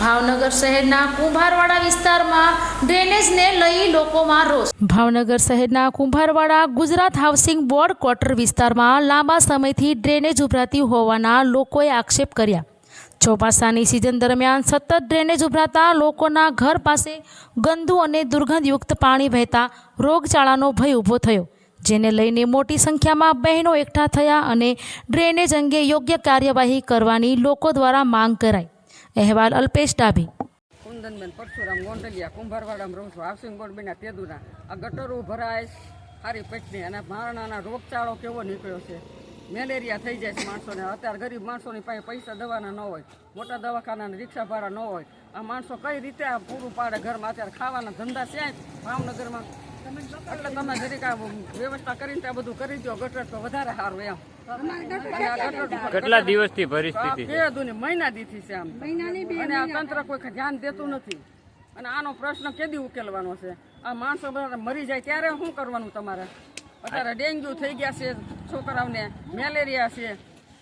ભાવનગર શહેરના કુંભારવાડા વિસ્તારમાં ડ્રેનેજને લઈ લોકોમાં રોષ. ભાવનગર શહેરના Kumbharwada Gujarat housing board quarter વિસ્તારમાં લાંબા સમયથી ડ્રેનેજ ઉભરાતી હોવાના લોકોએ આક્ષેપ કર્યા. ચોમાસાની સિઝન દરમિયાન સતત ડ્રેનેજ ઉભરાતા લોકોના ઘર પાસે ગંદુ અને દુર્ગંધયુક્ત પાણી વહેતા રોગચાળાનો ભય ઊભો થયો, જેને લઈને મોટી સંખ્યામાં બહેનો એકઠા થયા અને ડ્રેનેજ અંગે યોગ્ય કાર્યવાહી કરવાની લોકો દ્વારા માંગ કરાઈ. અહેવાલ અલ્પેશ ડાભી. કુંદનબેન પરશુરામ ગોંડલિયા, કુંભારવાડામાં રહું છું. હાઉસિંગ બોર્ડ બેના તેદુના આ ગટરો ભરાય સારી પેટની અને મારણાના રોગચાળો કેવો નીકળ્યો છે? મેલેરિયા થઈ જાય છે માણસોને. અત્યારે ગરીબ માણસોની પાસે પૈસા દવાના ન હોય. મોટા દવાખાના રિક્ષા ભાડા ન હોય. આ માણસો કઈ રીતે આ પૂરું પાડે ઘરમાં? અત્યારે ખાવાના ધંધા છે ભાવનગરમાં. એટલે તમે જરીક આ વ્યવસ્થા કરીને ત્યાં બધું કરી દો ગટર તો વધારે સારું એમ. કેટલા દિવસથી પરિસ્થિતિ બે દુની મહિના દીથી છે આમ. અને આ તંત્ર કોઈ ધ્યાન દેતું નથી. અને આનો પ્રશ્ન કેદી ઉકેલવાનો છે? આ માણસો બધા મરી જાય ત્યારે શું કરવાનું તમારે? અત્યારે ડેન્ગ્યુ થઈ ગયા છે છોકરાઓને મેલેરિયા છે.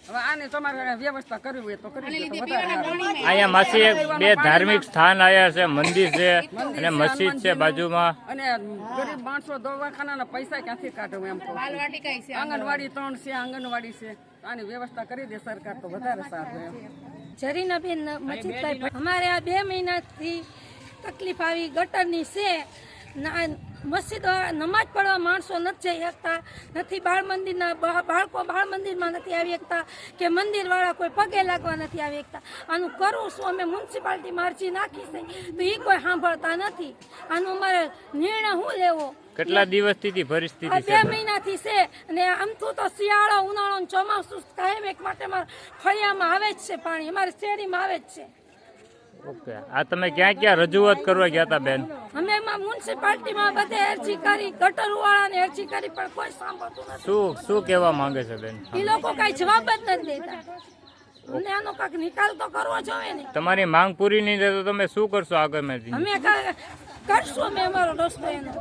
હવે આની તમારે વ્યવસ્થા કરવી હોય તો કરી દો તો વધારે સારું. અહીંયા માસી એક બે ધાર્મિક સ્થાન આવ્યા છે મંદિર છે અને મસ્જિદ છે બાજુમાં. અને ગરીબ માણસો દવાખાનાના પૈસા ક્યાંથી કાઢવું એમ આંગણવાડી ત્રણ છે આંગણવાડી છે. આની વ્યવસ્થા કરી દે સરકાર તો વધારે સારું એમ. જરીનાબેન મજીદભાઈ અમારે આ બે મહિનાથી તકલીફ આવી ગટરની છે. ના- મસ્જિદ નમાજ પડવા માણસો નથી જઈ શકતા નથી બાળ મંદિરના બાળકો બાળ મંદિરમાં નથી આવી શકતા કે મંદિરવાળા કોઈ પગે લાગવા નથી આવી શકતા. આનું કરવું શું અમે મ્યુનિસિપાલિટીમાં અરજી નાખી છે તો એ કોઈ સાંભળતા નથી. આનો અમારે નિર્ણય શું લેવો? કેટલા દિવસથી પરિસ્થિતિ બે મહિનાથી છે અને આમ તો શિયાળો ઉનાળો ચોમાસું કાયમ એક માટે ફળિયામાં આવે જ છે પાણી અમારી શેરીમાં આવે જ છે. ઓકે. આ તમે ક્યાં ક્યાં રજૂઆત કરવા ગયા હતા બેન? અમે એમાં મ્યુનિસિપાલિટીમાં બધે અરજી કરી ગટર વાળાને અરજી કરી પણ કોઈ સાંભળતું નથી. શું શું કહેવા માંગે છે બેન? એ લોકો કઈ જવાબ જ નથી દેતા. અમને આનો કાક નિકાલ તો કરવો જોઈએ ને. તમારી માંગ પૂરી નહીં થાય તો તમે શું કરશો આગળમાંથી અમે કરશું અમે અમારો રસ્તો એનો.